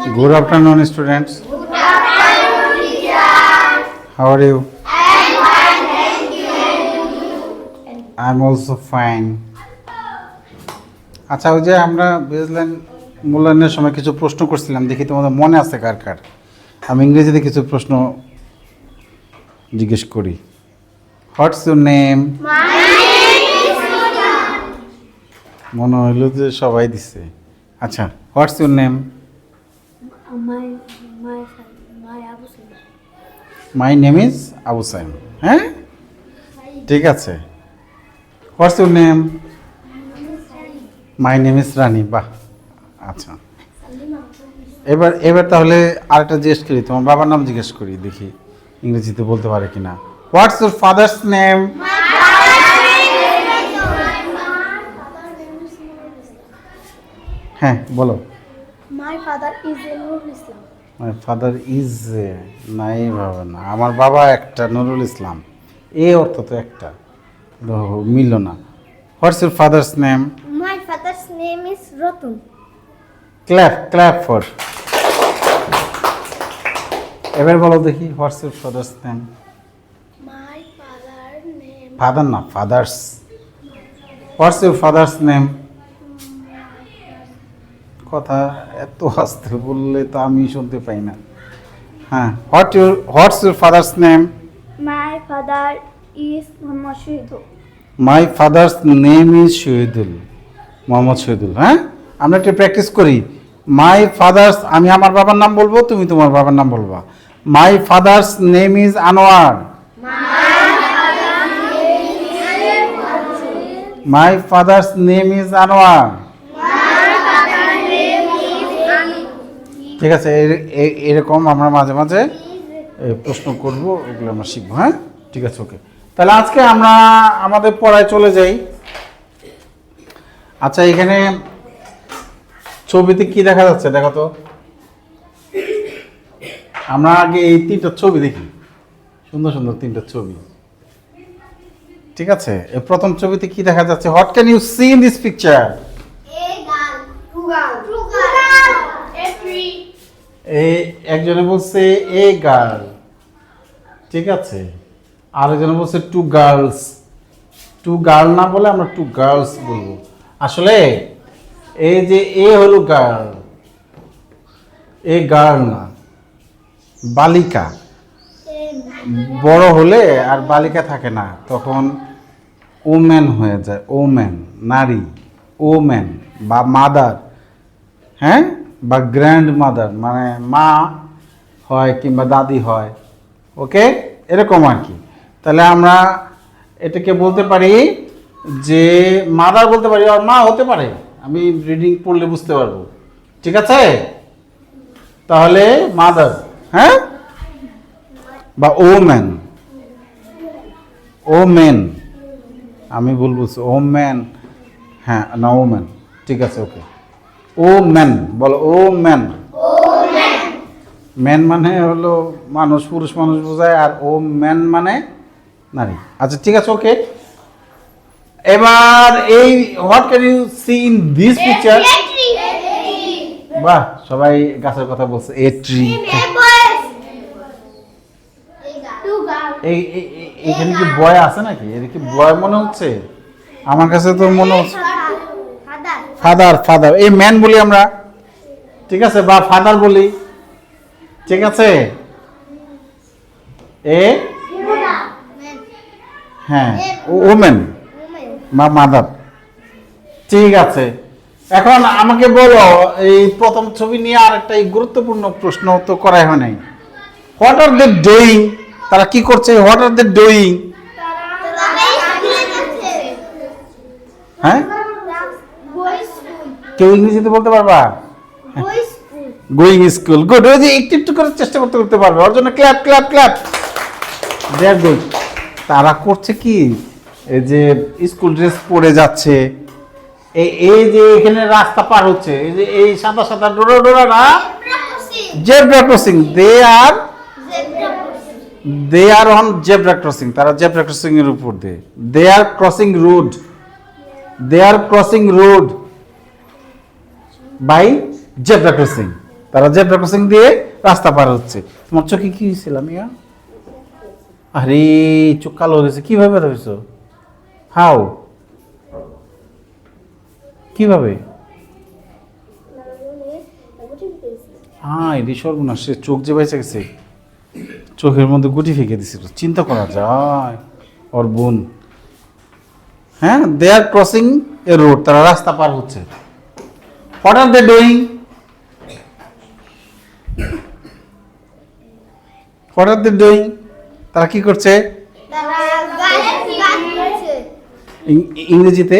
Good afternoon, students. Good afternoon, teachers. How are you? I'm also fine. আচ্ছা ওই যে আমরা বেজলাইন মূল্যায়নের সময় কিছু প্রশ্ন করছিলাম দেখি তোমাদের মনে আছে কার কার আমি ইংরেজিতে কিছু প্রশ্ন জিজ্ঞেস করি হোয়াটস ইউর নেম মনে হইল যে সবাই দিছে আচ্ছা what's your name my name is Abu Saim হ্যাঁ? ঠিক আছে। What's your name my name is Rani বাহ আচ্ছা। এবার এবার তাহলে আরেকটা জিজ্ঞেস করি, তোমার বাবার নাম জিজ্ঞেস করি, দেখি ইংরেজিতে বলতে পারে কিনা। হোয়াটস ইউর ফাদার্স নেম হ্যাঁ বলো। My father is a Nurul Islam. My father is নাই বাবা না। আমার বাবা একটা নুরুল ইসলাম। এ অর্থ তো একটা। মিলল না। What's your father's name My father's name is Rotun. Clap clap for এবার বলো দেখি what's your father's name My father name father না father's what's your father's name কথা এত আস্তে বললে তো আমি শুনতে পাই না। হ্যাঁ what your what's your father's name My father is Muhammad Shahidu. My father's name is Shahidul Mohammad Shahidul হ্যাঁ? আমরা একটু প্র্যাকটিস করি। মাই ফাদার্স আমি আমার বাবার নাম বলব তুমি তোমার বাবার নাম বলবা। My father's name is Anwar my father's name is Anwar ঠিক আছে এ- এ- এরকম আমরা মাঝে মাঝে প্রশ্ন করব, এগুলো আমরা শিখব হ্যাঁ ঠিক আছে, ওকে তাহলে আজকে আমরা আমাদের পড়ায় চলে যাই আচ্ছা এখানে ছবিতে কি দেখা যাচ্ছে দেখো তো আমরা আগে এই তিনটা ছবি দেখি সুন্দর সুন্দর তিনটা ছবি ঠিক আছে এই প্রথম ছবিতে কি দেখা যাচ্ছে what can you see in this picture A girl. Two girls. Two girls. A tree. এই একজনে বলছে, এ গার্ল। ঠিক আছে। আরেকজনে বলছে, টু গার্লস। টু গার্ল না বলে আমরা টু গার্লস বলব। আসলে এই যে এ হলো গার্ল, এ গার্ল না, বালিকা। বড় হলে আর বালিকা থাকে না, তখন ওম্যান হয়ে যায়, ওম্যান, নারী, ওম্যান বা মাদার। হ্যাঁ? বা গ্র্যান্ড মাদার মানে মা হয় কিংবা দাদি হয় ওকে এরকম আর কি। তাহলে আমরা এটাকে বলতে পারি যে মাদার বলতে পারি আর মা হতে পারে। আমি রিডিং পড়লে বুঝতে পারব। ঠিক আছে? তাহলে মাদার হ্যাঁ? বা ও ম্যান ও মেন আমি ভুল বলছি ও ম্যান হ্যাঁ না ও ম্যান ঠিক আছে ওকে ও ম্যান বলো ও ম্যান। ম্যান মানে হলো মানুষ পুরুষ মানুষ বোঝায় আর ও ম্যান মানে নারী। আচ্ছা ঠিক আছে ওকে। এবার এই what can you see in this picture বাহ সবাই গাছের কথা বলছে এ ট্রি এই এখানে কি বয় আছে নাকি? এটা কি বয় মনে হচ্ছে? আমার কাছে তো মনে হচ্ছে ফাদার ফাদার। এই ম্যান বলি আমরা। ঠিক আছে? বা ফাদার বলি। ঠিক আছে? এ? হ্যাঁ ওমেন বা মাদার ঠিক আছে। এখন আমাকে বলো এই প্রথম ছবি নিয়ে আর একটা গুরুত্বপূর্ণ প্রশ্ন তো করাই হয় নাই। হোয়াট আর দে ডুইং তারা কি করছে? হোয়াট আর দে ডুইং হ্যাঁ? কেউ ইংরেজিতে বলতে পারবা? গোয়িং স্কুল গুড ওই যে একটু একটু করে চেষ্টা করতে করতে পারবে। ওর জন্য clap clap clap they are good তারা করছে কি? এই যে স্কুল ড্রেস পরে যাচ্ছে। এই এই যে এখানে রাস্তা পার হচ্ছে। এই যে এই সাদা সাদা ডোরা ডোরারা zebra crossing they are they are on zebra crossing তারা জেব্রা ক্রসিং এর উপর দিয়ে। They are crossing road they are crossing road by zebra crossing. তারা জেব্রা ক্রসিং দিয়ে রাস্তা পার হচ্ছে। তোমার চোখে কি হয়েছিল, মিয়া? আরে, চোখ কালো হয়ে গেছে কীভাবে হয়েছো হাও। কীভাবে? হ্যাঁ এটি সর্বনাশ, সে চোখ যে বেঁচে গেছে, চোখের মধ্যে গুটি ফেঁকে দিছিল চিন্তা করা যায়। ওর বোন। হ্যাঁ দে আর ক্রসিং এ রোড, তারা রাস্তা পার হচ্ছে। What are they doing what are they doing তারা কি করছে? ইংরেজিতে?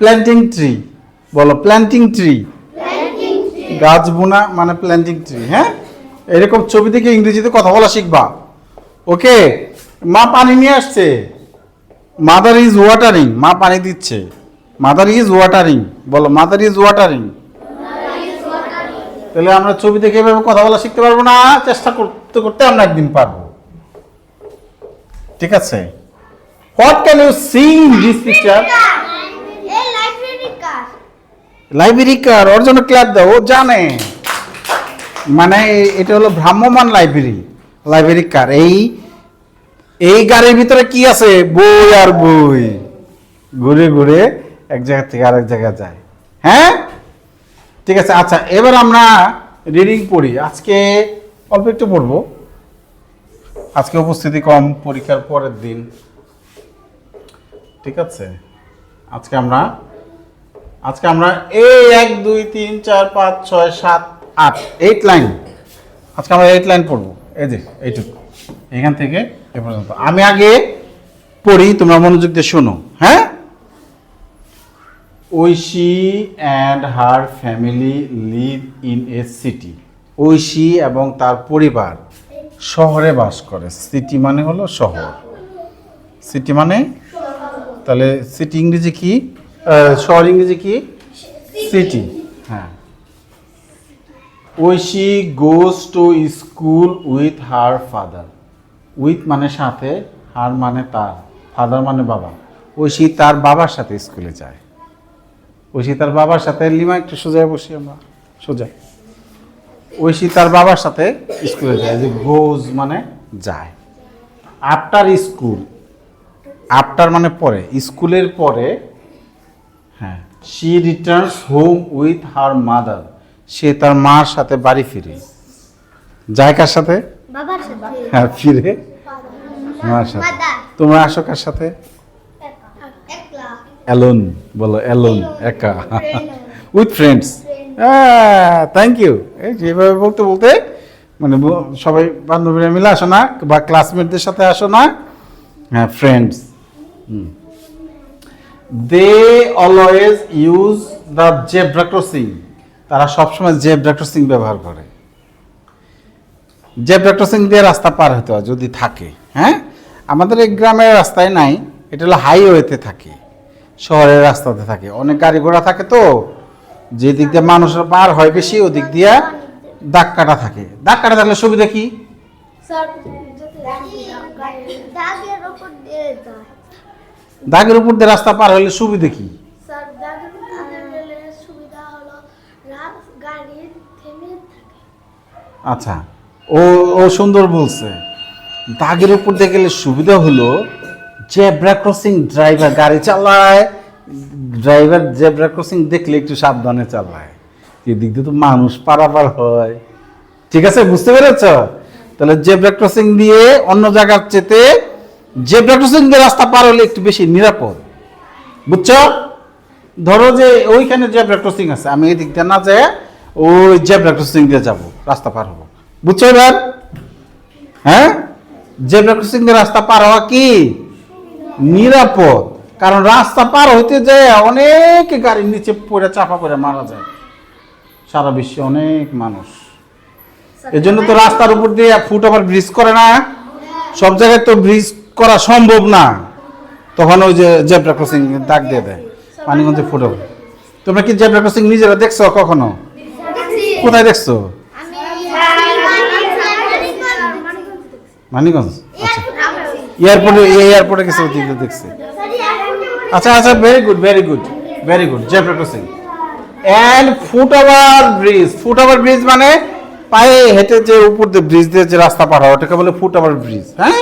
প্ল্যান্টিং ট্রি বলো প্ল্যান্টিং ট্রি গাছ বোনা মানে প্ল্যান্টিং ট্রি হ্যাঁ? এরকম ছবি থেকে ইংরেজিতে কথা বলা শিখবা। ওকে মা পানি নিয়ে আসছে। মাদার ইজ ওয়াটারিং মা পানি দিচ্ছে। মাদার ইজ ওয়াটারিং বলো মাদার ইজ ওয়াটারিং তাহলে আমরা ছবি থেকে এভাবে কথা বলা শিখতে পারব না? চেষ্টা করতে করতে আমরা একদিন পারব। ঠিক আছে? What can you see this picture library কার? ওর জন্য ক্লাব দাও ও জানে। মানে এটা হলো ভ্রাম্যমান লাইব্রেরি লাইব্রেরি কার? এই এই গাড়ির ভিতরে কি আছে? বই আর বই। ঘুরে ঘুরে। এক জায়গা থেকে আরেক জায়গায় যায়। হ্যাঁ? ঠিক আছে আচ্ছা এবার আমরা রিডিং পড়ি। আজকে অল্প একটু পড়ব। আজকে উপস্থিতি কম, পরীক্ষার পরের দিন। ঠিক আছে? আজকে আমরা আজকে আমরা এই এক, দুই, তিন, চার, পাঁচ, ছয়, সাত, আট এইট লাইন আজকে আমরা এইট লাইন পড়ব। এই যে, এইটুকু। এখান থেকে এ পর্যন্ত। আমি আগে পড়ি, তোমরা মনোযোগ দিয়ে শোনো। হ্যাঁ? Oishi and her family live in a city Oishi এবং তার পরিবার শহরে বাস করে। সিটি মানে হলো শহর। সিটি মানে? তাহলে সিটি ইংরেজি কি? শহর ইংরেজি কি? সিটি হ্যাঁ। Oishi goes to school with her father with মানে সাথে হার মানে তার। ফাদার মানে বাবা। ঐশী তার বাবার সাথে স্কুলে যায়। ঐশী তার বাবার সাথে লিমা একটু সোজায় বসি আমরা সোজা। ঐশী তার বাবার সাথে স্কুলে যায় যে গোজ মানে যায়। আফটার স্কুল আফটার মানে পরে স্কুলের পরে হ্যাঁ she returns home with her mother সে তার মার সাথে বাড়ি ফিরে। যায় কার সাথে? হ্যাঁ ফিরে। মার সাথে। তোমরা আসো কার সাথে? অ্যালোন বলো অ্যালোন একা। উইথ ফ্রেন্ডস হ্যাঁ থ্যাংক ইউ এই যেভাবে বলতে বলতে মানে সবাই বান্ধবীরা মিলে আসো না বা ক্লাসমেটদের সাথে আসো না। হ্যাঁ friends they always use the zebra crossing তারা সবসময় জেব্রা ক্রসিং ব্যবহার করে। জেব্রা ক্রসিং দিয়ে রাস্তা পার হতে হয় যদি থাকে। হ্যাঁ? আমাদের এই গ্রামের রাস্তায় নাই এটা হলো হাইওয়েতে থাকে। শহরের রাস্তাতে থাকে। অনেক গাড়ি ঘোড়া থাকে তো যে দিক দিয়ে মানুষের পার হয় বেশি ওদিক দিয়ে দাগ কাটা থাকে। দাগ কাটা থাকলে সুবিধা কি? দাগের উপর দিয়ে রাস্তা পার হলে সুবিধা কি? আচ্ছা ও ও সুন্দর বলছে। দাগের উপর দিয়ে গেলে সুবিধা হলো জেব্রা ক্রসিং ড্রাইভার গাড়ি চালায়। ড্রাইভার জেব্রা ক্রসিং দেখলে একটু সাবধানে চালায়। এদিক দিয়ে তো মানুষ পারাপার হয়। ঠিক আছে, বুঝতে পেরেছ? তাহলে জেব্রা ক্রসিং দিয়ে অন্য জায়গার চেতে জেব্রা ক্রসিং দিয়ে রাস্তা পার হলে একটু বেশি নিরাপদ। বুঝছ? ধরো যে ওইখানে জেব্রা ক্রসিং আছে, আমি এই দিক দিয়ে না যায় ওই জেব্রা ক্রসিং দিয়ে যাব, রাস্তা পার হব। বুঝছ এবার? হ্যাঁ? জেব্রা ক্রসিং দিয়ে রাস্তা পার হওয়া কি? নিরাপদ কারণ রাস্তা পার হইতে যায় অনেক গাড়ির নিচে পড়ে চাপা পড়ে মারা যায় সারা বিশ্বে অনেক মানুষ এই জন্য তো রাস্তার উপর দিয়ে ফুট ওভার ব্রিজ করে না সব জায়গায় তো ব্রিজ করা সম্ভব না তখন ওই যে জেব্রা ক্রসিং দাগ দিয়ে দেয় পানিগঞ্জে ফুট তোমরা কি জেব্রা ক্রসিং নিজেরা দেখছ কখনো কোথায় দেখছ মানিগঞ্জ আচ্ছা এয়ারপোর্টে এয়ারপোর্টে গেছে ওদিকে দেখছি। আচ্ছা আচ্ছা very good very good very good zebra crossing and foot over bridge foot over bridge মানে পায়ে হেঁটে যে উপর দিয়ে ব্রিজ দিয়ে যে রাস্তা পার হয় ওটাকে বলে ফুট ওভার ব্রিজ হ্যাঁ?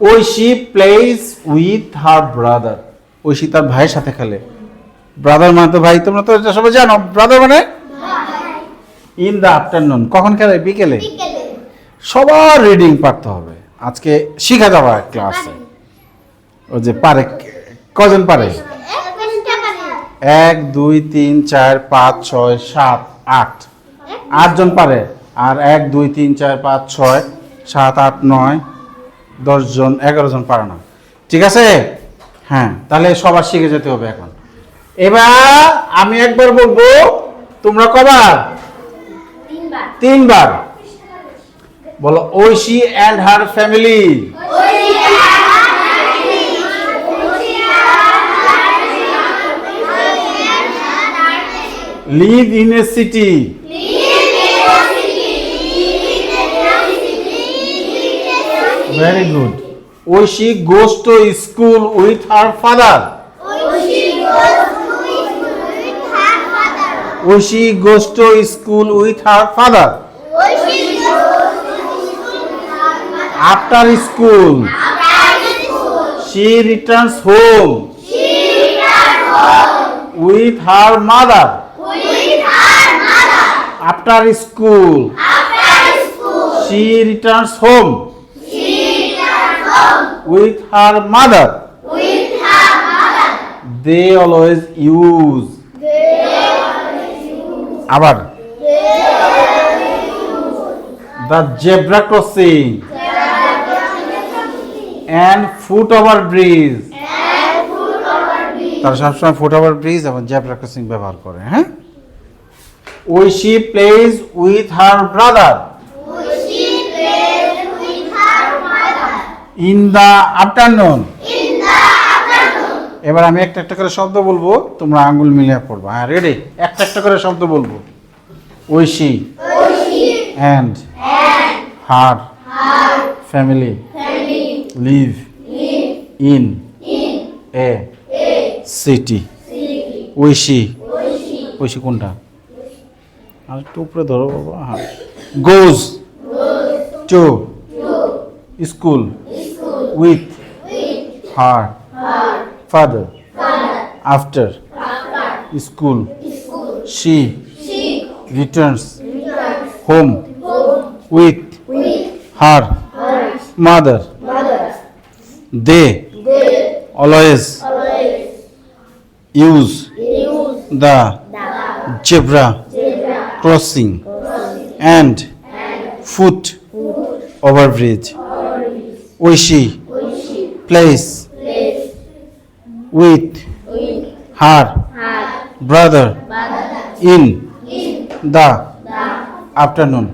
ওই she plays with her brother Oishi তার ভাইয়ের সাথে খেলে। ব্রাদার মানে তো ভাই তোমরা তো এটা সবাই জানো। ব্রাদার মানে? ইন দ্য আফটারনুন কখন খেলে? বিকেলে? সবার রিডিং পারতে হবে। আজকে শিখা যাবে ক্লাসে ও যে পারে কজন পারে? এক পারে এক দুই তিন চার পাঁচ ছয় সাত আট। আটজন পারে? আর এক দুই তিন চার পাঁচ ছয় সাত আট নয় দশজন এগারো জন পারে না। ঠিক আছে? হ্যাঁ তাহলে সবার শিখে যেতে হবে এখন। এবার আমি একবার বলব তোমরা কবার? তিনবার। বলো Oishi and her family live in a city very good Oishi goes to school with her father Oishi goes to school with her father after school she returns home with her mother after school she returns home with her mother they always use আবার the zebra crossing and foot over bridge তারা সবসময় foot over bridge এবং zebra crossing ব্যবহার করে হ্যাঁ? ওই she plays with her brother in the afternoon এবার আমি একটা একটা করে শব্দ বলব তোমরা আঙ্গুল মিলিয়ে পড়বা। হ্যাঁ রেডি একটা একটা করে শব্দ বলব। Oishi and her family live in a city Oishi. Oishi কোনটা? আর একটু উপরে ধরো বাবা হ্যাঁ goes to school with her father after school she returns home with her mother. They. Always use the zebra crossing and foot overbridge Oishi plays with her brother in the afternoon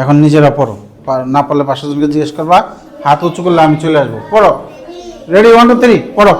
এখন নিজেরা পড়ো। না পারলে পাঁচশো জনকে জিজ্ঞেস করবা হাত উঁচু করলে আমি চলে আসব। পড়ো। রেডি ওয়ান টু থ্রি পড়ো।